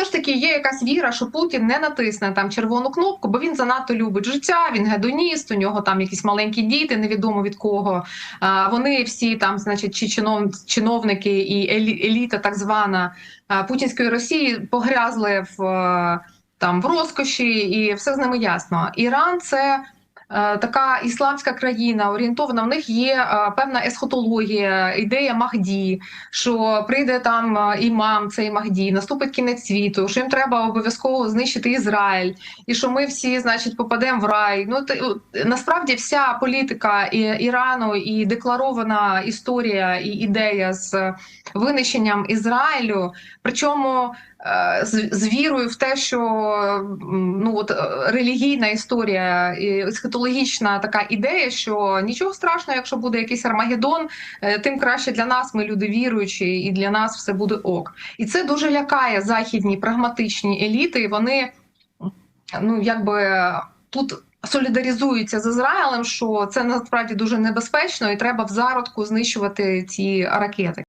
все ж таки є якась віра, що Путін не натисне там червону кнопку, бо він занадто любить життя. Він гедоніст, у нього там якісь маленькі діти, невідомо від кого. Вони всі там, значить, чи чинов, чиновники і елі- еліта, так звана путінської Росії, погрязли в е, там в розкоші, і все з ними ясно. Іран це. Е, Така ісламська країна орієнтована. В них є е, певна есхотологія, ідея Махді, що прийде там е, імам, цей Махді, наступить кінець світу, що їм треба обов'язково знищити Ізраїль, і що ми всі, значить, попадемо в рай. Ну насправді вся політика Ірану і декларована історія і ідея з винищенням Ізраїлю, причому з, з вірою в те, що ну от е, релігійна історія і есхатологічна така ідея, що нічого страшного, якщо буде якийсь Армагеддон, е, тим краще для нас, ми люди віруючі, і для нас все буде ок. І це дуже лякає західні прагматичні еліти. Вони ну якби тут. Солідаризуються з Ізраїлем, що це насправді дуже небезпечно, і треба в зародку знищувати ці ракети.